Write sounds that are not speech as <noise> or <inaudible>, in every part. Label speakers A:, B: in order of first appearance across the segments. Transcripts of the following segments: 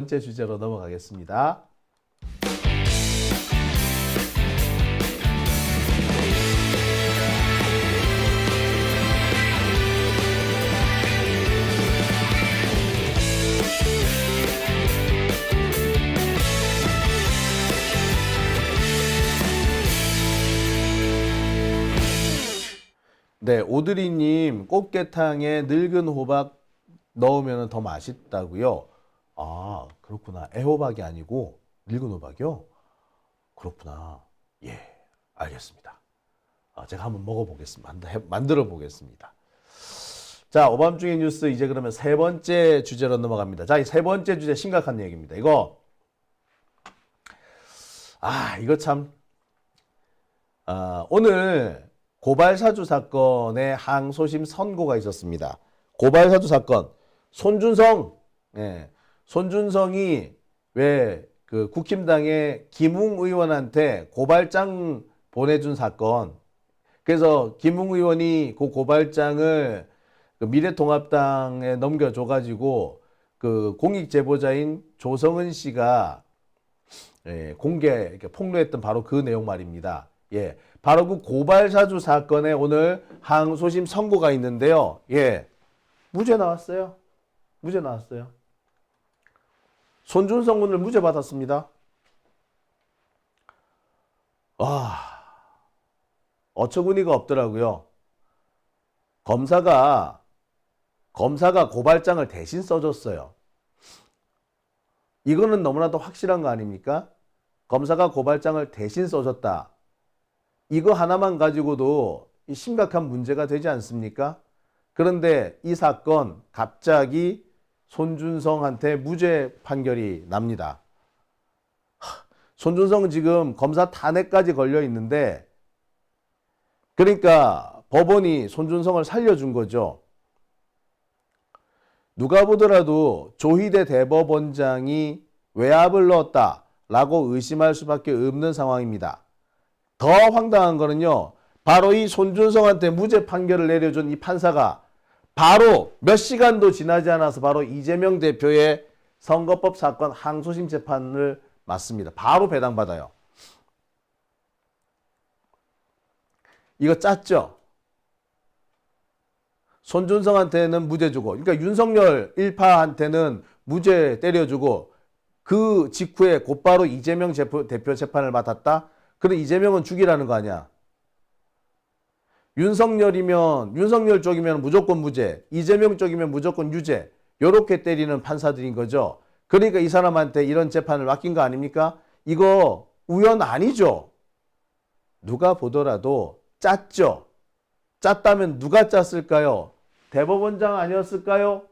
A: 번째 주제로 넘어가겠습니다. 네, 오드리님 꽃게탕에 늙은 호박 넣으면 더 맛있다고요. 아, 그렇구나. 애호박이 아니고 늙은 호박이요. 그렇구나. 예, 알겠습니다. 아, 제가 한번 먹어보겠습니다. 만들어 보겠습니다. 자, 오밤중의 뉴스 이제 그러면 세 번째 주제로 넘어갑니다. 자, 이 세 번째 주제 심각한 얘기입니다. 이거 아, 이거 참 아, 오늘 고발 사주 사건의 항소심 선고가 있었습니다. 고발 사주 사건 손준성, 예, 손준성이 왜 그 국힘당의 김웅 의원한테 고발장 보내준 사건. 그래서 김웅 의원이 그 고발장을 그 미래통합당에 넘겨줘가지고 그 공익 제보자인 조성은 씨가 예, 공개 폭로했던 바로 그 내용 말입니다. 예, 바로 그 고발사주 사건에 오늘 항소심 선고가 있는데요. 예, 무죄 나왔어요. 무죄 나왔어요. 손준성 오늘 무죄 받았습니다. 와, 어처구니가 없더라고요. 검사가 검사가 고발장을 대신 써줬어요. 이거는 너무나도 확실한 거 아닙니까? 검사가 고발장을 대신 써줬다. 이거 하나만 가지고도 이 심각한 문제가 되지 않습니까? 그런데 이 사건 갑자기 손준성한테 무죄 판결이 납니다. 하, 손준성은 지금 검사 탄핵까지 걸려 있는데 그러니까 법원이 손준성을 살려준 거죠. 누가 보더라도 조희대 대법원장이 외압을 넣었다라고 의심할 수밖에 없는 상황입니다. 더 황당한 거는요. 바로 이 손준성한테 무죄 판결을 내려준 이 판사가 바로 몇 시간도 지나지 않아서 바로 이재명 대표의 선거법 사건 항소심 재판을 맡습니다. 바로 배당받아요. 이거 짰죠? 손준성한테는 무죄 주고, 그러니까 윤석열 일파한테는 무죄 때려주고, 그 직후에 곧바로 이재명 대표 재판을 맡았다? 그럼 이재명은 죽이라는 거 아니야? 윤석열이면, 윤석열 쪽이면 무조건 무죄, 이재명 쪽이면 무조건 유죄, 요렇게 때리는 판사들인 거죠. 그러니까 이 사람한테 이런 재판을 맡긴 거 아닙니까? 이거 우연 아니죠? 누가 보더라도 짰죠? 짰다면 누가 짰을까요? 대법원장 아니었을까요?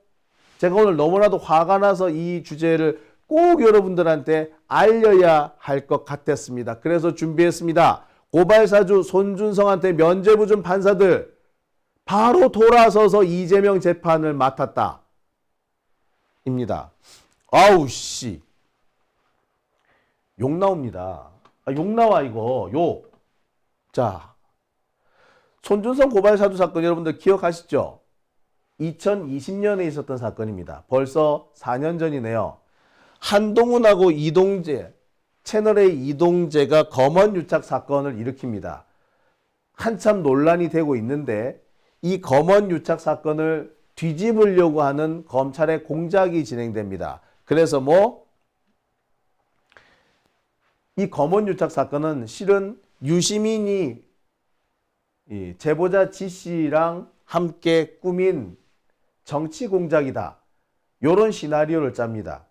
A: 제가 오늘 너무나도 화가 나서 이 주제를 꼭 여러분들한테 알려야 할 것 같았습니다. 그래서 준비했습니다. 고발사주 손준성한테 면죄부 준 판사들 바로 돌아서서 이재명 재판을 맡았다. 입니다. 아우 씨. 욕 나옵니다. 아, 욕 나와 이거. 욕. 자. 손준성 고발사주 사건 여러분들 기억하시죠? 2020년에 있었던 사건입니다. 벌써 4년 전이네요. 한동훈하고 이동재, 채널의 이동재가 검언 유착 사건을 일으킵니다. 한참 논란이 되고 있는데 이 검언 유착 사건을 뒤집으려고 하는 검찰의 공작이 진행됩니다. 그래서 뭐 이 검언 유착 사건은 실은 유시민이 이 제보자 지 씨랑 함께 꾸민 정치 공작이다. 요런 시나리오를 짭니다.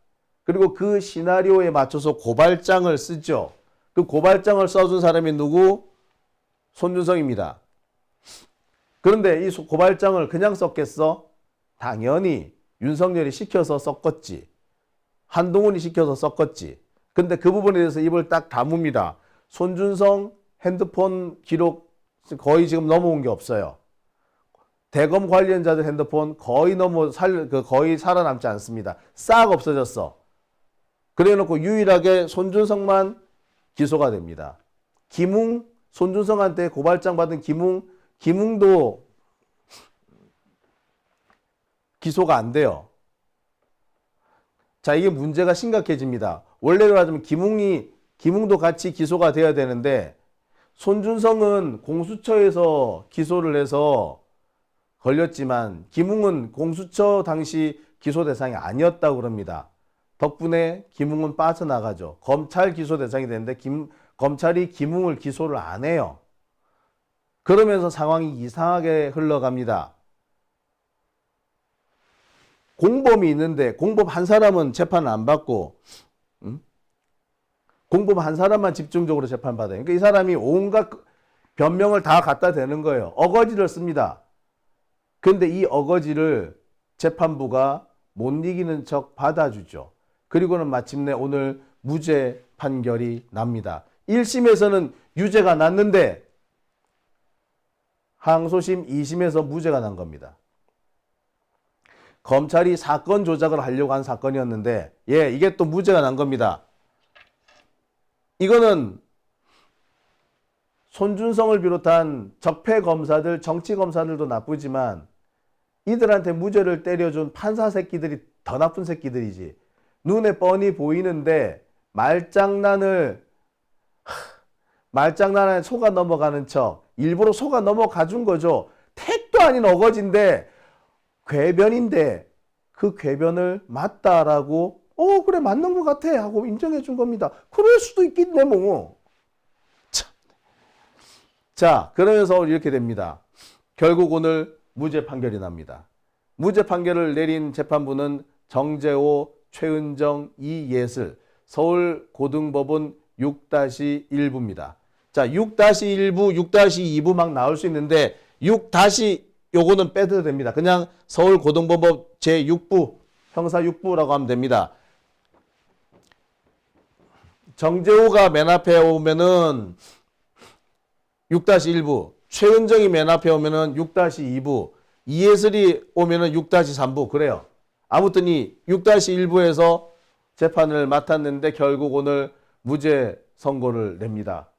A: 그리고 그 시나리오에 맞춰서 고발장을 쓰죠. 그 고발장을 써준 사람이 누구? 손준성입니다. 그런데 이 소- 고발장을 그냥 썼겠어? 당연히 윤석열이 시켜서 썼겠지. 한동훈이 시켜서 썼겠지. 근데 그 부분에 대해서 입을 딱 다뭅니다. 손준성 핸드폰 기록 거의 지금 넘어온 게 없어요. 대검 관련자들 핸드폰 거의 넘어 살, 그 거의 살아남지 않습니다. 싹 없어졌어. 그래 놓고 유일하게 손준성만 기소가 됩니다. 김웅, 손준성한테 고발장 받은 김웅, 김웅도 기소가 안 돼요. 자, 이게 문제가 심각해집니다. 원래로 하자면 김웅이 김웅도 같이 기소가 돼야 되는데 손준성은 공수처에서 기소를 해서 걸렸지만 김웅은 공수처 당시 기소 대상이 아니었다고 그럽니다. 덕분에 김웅은 빠져나가죠. 검찰 기소 대상이 되는데 김, 검찰이 김웅을 기소를 안 해요. 그러면서 상황이 이상하게 흘러갑니다. 공범이 있는데 공범 한 사람은 재판을 안 받고 음? 공범 한 사람만 집중적으로 재판받아요. 그러니까 이 사람이 온갖 변명을 다 갖다 대는 거예요. 어거지를 씁니다. 근데 이 어거지를 재판부가 못 이기는 척 받아주죠. 그리고는 마침내 오늘 무죄 판결이 납니다. 1심에서는 유죄가 났는데 항소심 2심에서 무죄가 난 겁니다. 검찰이 사건 조작을 하려고 한 사건이었는데 예, 이게 또 무죄가 난 겁니다. 이거는 손준성을 비롯한 적폐 검사들, 정치 검사들도 나쁘지만 이들한테 무죄를 때려준 판사 새끼들이 더 나쁜 새끼들이지. 눈에 뻔히 보이는데 말장난을 하, 말장난에 속아 넘어가는 척 일부러 속아 넘어가 준 거죠. 택도 아닌 어거지인데 궤변인데 그 궤변을 맞다라고 어 그래 맞는 것 같아 하고 인정해 준 겁니다. 그럴 수도 있겠네 뭐. 참. 자 그러면서 이렇게 됩니다. 결국 오늘 무죄 판결이 납니다. 무죄 판결을 내린 재판부는 정재호, 최은정, 이예슬 서울고등법원 6-1부입니다. 자, 6-1부, 6-2부 막 나올 수 있는데 6- 요거는 빼도 됩니다. 그냥 서울고등법원 제6부 형사 6부라고 하면 됩니다. 정재호가 맨 앞에 오면은 6-1부, 최은정이 맨 앞에 오면은 6-2부, 이예슬이 오면은 6-3부 그래요. 아무튼 이 6-1부에서 재판을 맡았는데 결국 오늘 무죄 선고를 냅니다.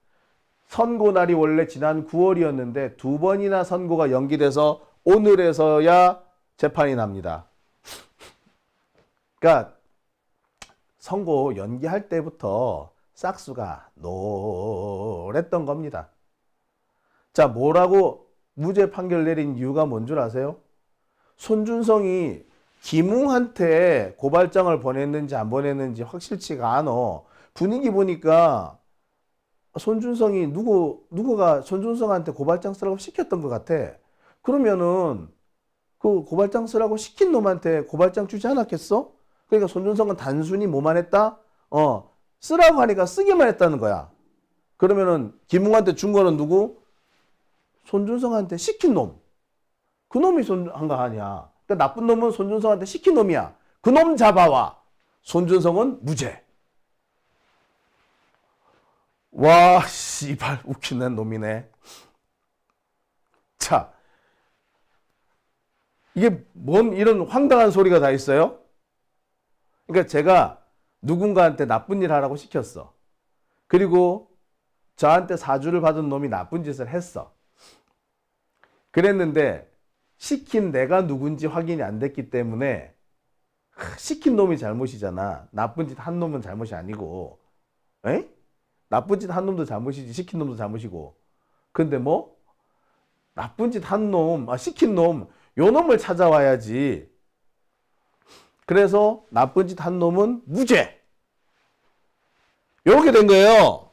A: 선고 날이 원래 지난 9월이었는데 두 번이나 선고가 연기돼서 오늘에서야 재판이 납니다. 그러니까 선고 연기할 때부터 싹수가 노랬던 겁니다. 자, 뭐라고 무죄 판결 내린 이유가 뭔 줄 아세요? 손준성이 김웅한테 고발장을 보냈는지 안 보냈는지 확실치가 않어. 분위기 보니까 손준성이 누구 누구가 손준성한테 고발장 쓰라고 시켰던 것 같아. 그러면은 그 고발장 쓰라고 시킨 놈한테 고발장 주지 않았겠어? 그러니까 손준성은 단순히 뭐만 했다? 어 쓰라고 하니까 쓰기만 했다는 거야. 그러면은 김웅한테 준 거는 누구? 손준성한테 시킨 놈. 그 놈이 손한 거 아니야. 그러니까 나쁜 놈은 손준성한테 시킨 놈이야. 그 놈 잡아와. 손준성은 무죄. 와, 씨발, 웃기는 놈이네. 자, 이게 뭔 이런 황당한 소리가 다 있어요? 그러니까 제가 누군가한테 나쁜 일 하라고 시켰어. 그리고 저한테 사주를 받은 놈이 나쁜 짓을 했어. 그랬는데 시킨 내가 누군지 확인이 안 됐기 때문에 시킨 놈이 잘못이잖아. 나쁜 짓 한 놈은 잘못이 아니고. 에? 나쁜 짓 한 놈도 잘못이지 시킨 놈도 잘못이고. 근데 뭐 나쁜 짓 한 놈, 아, 시킨 놈, 요 놈을 찾아와야지. 그래서 나쁜 짓 한 놈은 무죄. 요렇게 된 거예요.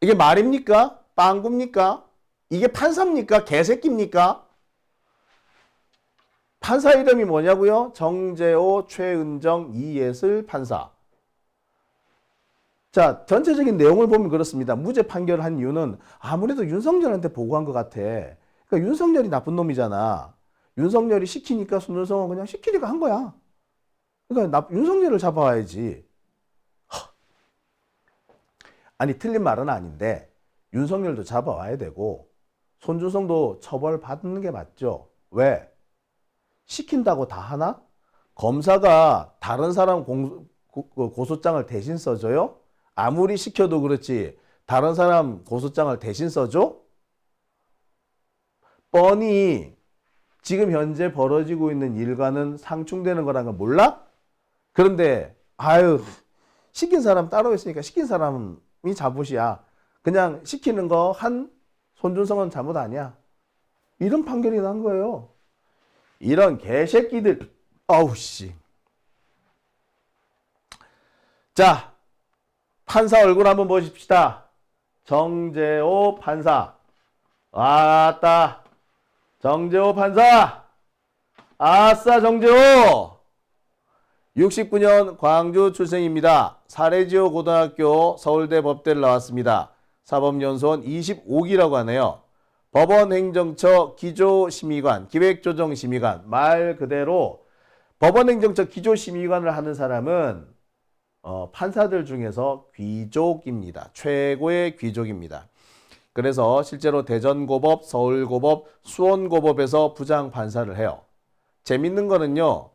A: 이게 말입니까? 빵굽니까? 이게 판사입니까? 개새끼입니까? 판사 이름이 뭐냐고요? 정재호, 최은정, 이예슬 판사. 자, 전체적인 내용을 보면 그렇습니다. 무죄 판결을 한 이유는 아무래도 윤석열한테 보고한 것 같아. 그러니까 윤석열이 나쁜 놈이잖아. 윤석열이 시키니까 손준성은 그냥 시키니까 한 거야. 그러니까 나, 윤석열을 잡아와야지. 허. 아니, 틀린 말은 아닌데, 윤석열도 잡아와야 되고, 손준성도 처벌 받는 게 맞죠. 왜? 시킨다고 다 하나? 검사가 다른 사람 공, 고, 고소장을 대신 써줘요? 아무리 시켜도 그렇지 다른 사람 고소장을 대신 써줘? 뻔히 지금 현재 벌어지고 있는 일과는 상충되는 거라는 거 몰라? 그런데 아유 시킨 사람 따로 있으니까 시킨 사람이 잘못이야. 그냥 시키는 거 한 손준성은 잘못 아니야. 이런 판결이 난 거예요. 이런 개새끼들. 아우 씨. 자, 판사 얼굴 한번 보십시다. 정재호 판사. 왔다. 정재호 판사. 아싸 정재호. 69년 광주 출생입니다. 사례지오 고등학교 서울대 법대를 나왔습니다. 사법연수원 25기라고 하네요. 법원 행정처 기조심의관, 기획조정심의관 말 그대로 법원 행정처 기조심의관을 하는 사람은 어, 판사들 중에서 귀족입니다. 최고의 귀족입니다. 그래서 실제로 대전고법, 서울고법, 수원고법에서 부장 판사를 해요. 재밌는 거는요.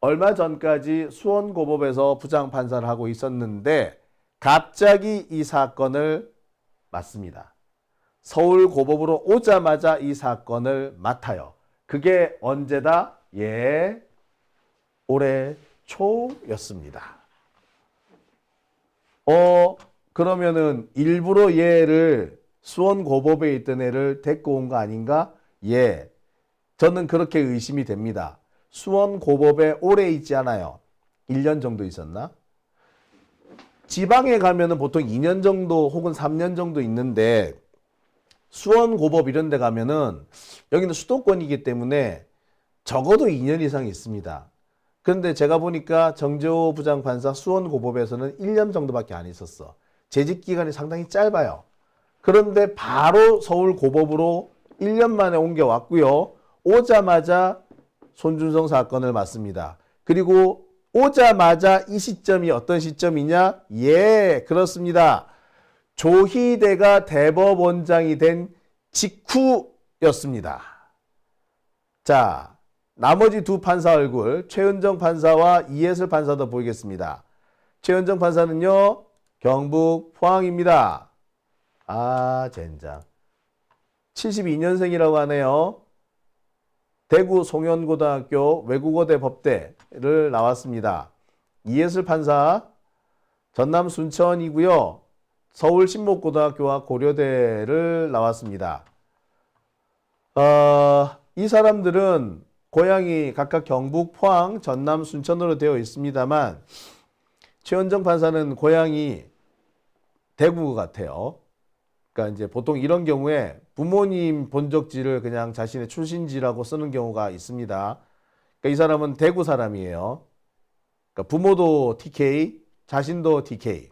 A: 얼마 전까지 수원고법에서 부장 판사를 하고 있었는데 갑자기 이 사건을 맡습니다. 서울 고법으로 오자마자 이 사건을 맡아요. 그게 언제다? 예, 올해 초였습니다. 어, 그러면은 일부러 얘를 수원 고법에 있던 애를 데리고 온 거 아닌가? 예, 저는 그렇게 의심이 됩니다. 수원 고법에 오래 있지 않아요. 1년 정도 있었나? 지방에 가면은 보통 2년 정도 혹은 3년 정도 있는데 수원 고법 이런 데 가면은 여기는 수도권이기 때문에 적어도 2년 이상 있습니다. 그런데 제가 보니까 정재호 부장판사 수원 고법에서는 1년 정도밖에 안 있었어. 재직 기간이 상당히 짧아요. 그런데 바로 서울 고법으로 1년 만에 옮겨왔고요. 오자마자 손준성 사건을 맡습니다. 그리고 오자마자 이 시점이 어떤 시점이냐? 예, 그렇습니다. 조희대가 대법원장이 된 직후였습니다. 자, 나머지 두 판사 얼굴, 최은정 판사와 이예슬 판사도 보이겠습니다. 최은정 판사는요, 경북 포항입니다. 아, 젠장. 72년생이라고 하네요. 대구 송현고등학교 외국어대 법대를 나왔습니다. 이예슬 판사 전남 순천이고요. 서울 신목고등학교와 고려대를 나왔습니다. 어, 이 사람들은 고향이 각각 경북, 포항, 전남, 순천으로 되어 있습니다만 최원정 판사는 고향이 대구 같아요. 그러니까 이제 보통 이런 경우에 부모님 본적지를 그냥 자신의 출신지라고 쓰는 경우가 있습니다. 그러니까 이 사람은 대구 사람이에요. 그러니까 부모도 TK, 자신도 TK.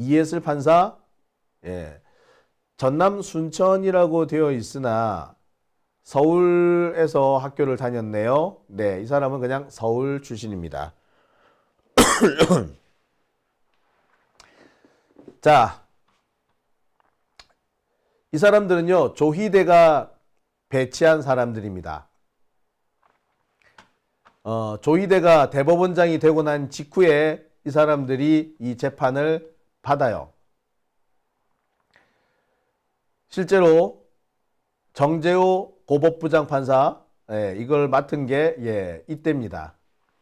A: 이예슬 판사, 예. 전남 순천이라고 되어 있으나 서울에서 학교를 다녔네요. 네, 이 사람은 그냥 서울 출신입니다. <clears throat> 자, 이 사람들은요, 조희대가 배치한 사람들입니다. 어, 조희대가 대법원장이 되고 난 직후에 이 사람들이 이 재판을 받아요. 실제로 정재호 고법부장 판사 예, 이걸 맡은 게 예, 이때입니다.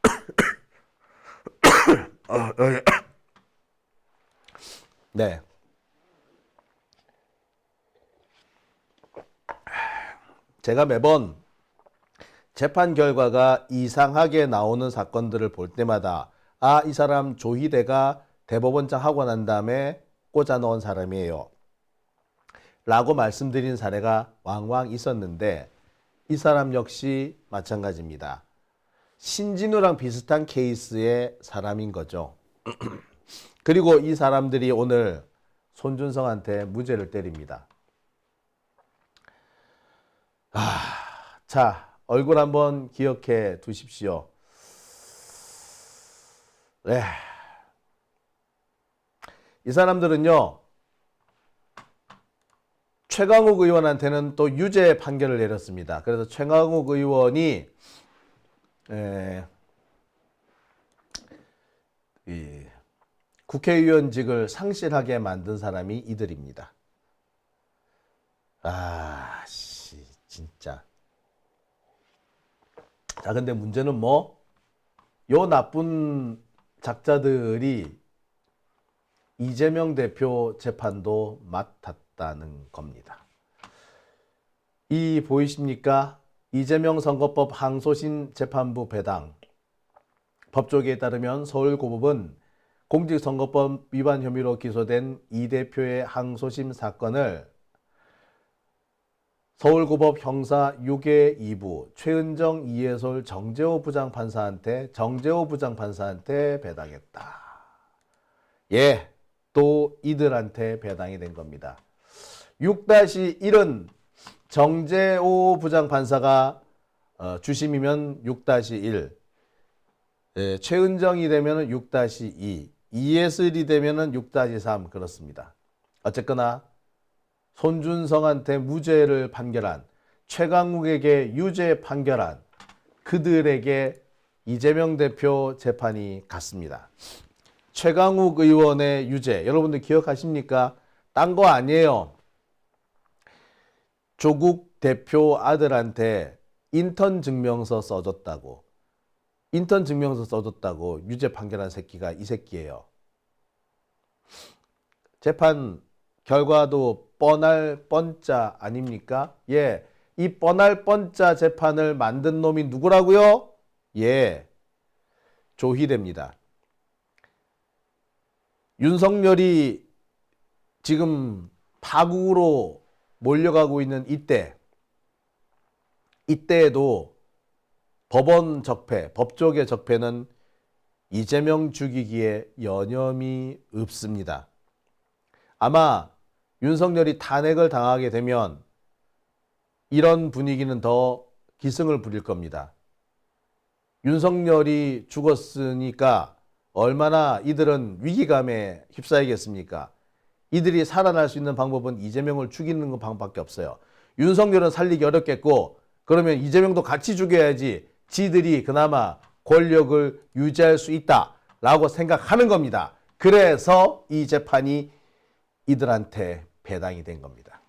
A: <coughs> 네. 제가 매번 재판 결과가 이상하게 나오는 사건들을 볼 때마다 아, 이 사람 조희대가 대법원장 하고 난 다음에 꽂아 넣은 사람이에요. 라고 말씀드린 사례가 왕왕 있었는데 이 사람 역시 마찬가지입니다. 신진우랑 비슷한 케이스의 사람인 거죠. <clears throat> 그리고 이 사람들이 오늘 손준성한테 무죄를 때립니다. 아, 자, 얼굴 한번 기억해 두십시오. 네. 이 사람들은요, 최강욱 의원한테는 또 유죄 판결을 내렸습니다. 그래서 최강욱 의원이 에, 이 국회의원직을 상실하게 만든 사람이 이들입니다. 아, 씨, 진짜. 자, 근데 문제는 뭐? 요 나쁜 작자들이 이재명 대표 재판도 맡았다는 겁니다. 이 보이십니까? 이재명 선거법 항소심 재판부 배당. 법조계에 따르면 서울고법은 공직선거법 위반 혐의로 기소된 이 대표의 항소심 사건을 서울고법 형사 6회 2부 최은정 이해솔 정재호 부장판사한테 정재호 부장판사한테 배당했다. 예, 또 이들한테 배당이 된 겁니다. 6-1은 정재호 부장판사가 어, 주심이면 6-1, 예, 최은정이 되면 6-2, 이예슬이 되면 6-3 그렇습니다. 어쨌거나 손준성한테 무죄를 판결한 최강욱에게 유죄 판결한 그들에게 이재명 대표 재판이 갔습니다. 최강욱 의원의 유죄 여러분들 기억하십니까? 딴 거 아니에요. 조국 대표 아들한테 인턴 증명서 써줬다고 인턴 증명서 써줬다고 유죄 판결한 새끼가 이 새끼예요. 재판 결과도 뻔할 뻔짜 아닙니까? 예. 이 뻔할 뻔짜 재판을 만든 놈이 누구라고요? 예. 조희대입니다. 윤석열이 지금 파국으로 몰려가고 있는 이때, 이때에도 법원 적폐, 법조계 적폐는 이재명 죽이기에 여념이 없습니다. 아마 윤석열이 탄핵을 당하게 되면 이런 분위기는 더 기승을 부릴 겁니다. 윤석열이 죽었으니까 얼마나 이들은 위기감에 휩싸이겠습니까? 이들이 살아날 수 있는 방법은 이재명을 죽이는 것 방법밖에 없어요. 윤석열은 살리기 어렵겠고 그러면 이재명도 같이 죽여야지 지들이 그나마 권력을 유지할 수 있다라고 생각하는 겁니다. 그래서 이 재판이 이들한테 배당이 된 겁니다.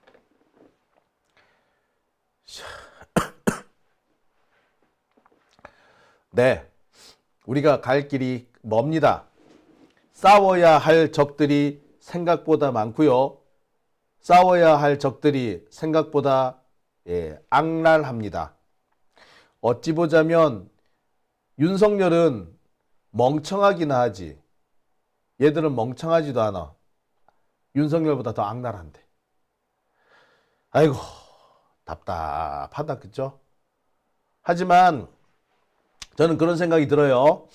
A: <coughs> 네, 우리가 갈 길이 멉니다. 싸워야 할 적들이 생각보다 많고요. 싸워야 할 적들이 생각보다 예, 악랄합니다. 어찌 보자면 윤석열은 멍청하긴 하지. 얘들은 멍청하지도 않아. 윤석열보다 더 악랄한데. 아이고 답답하다 그죠? 하지만 저는 그런 생각이 들어요.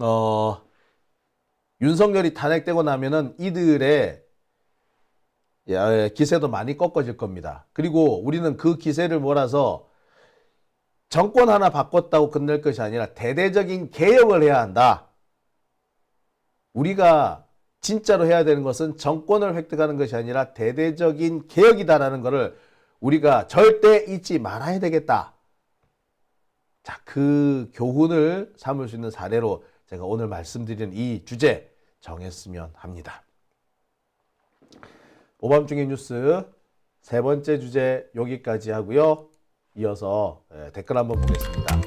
A: 어, 윤석열이 탄핵되고 나면은 이들의 야, 기세도 많이 꺾어질 겁니다. 그리고 우리는 그 기세를 몰아서 정권 하나 바꿨다고 끝낼 것이 아니라 대대적인 개혁을 해야 한다. 우리가 진짜로 해야 되는 것은 정권을 획득하는 것이 아니라 대대적인 개혁이다라는 것을 우리가 절대 잊지 말아야 되겠다. 자, 그 교훈을 삼을 수 있는 사례로 제가 오늘 말씀드린 이 주제 정했으면 합니다. 오밤중의 뉴스 세 번째 주제 여기까지 하고요. 이어서 예, 댓글 한번 보겠습니다.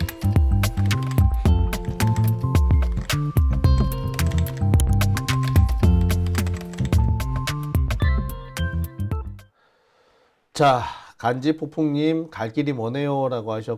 A: 자, 간지 폭풍님 갈 길이 머네요라고 하셨고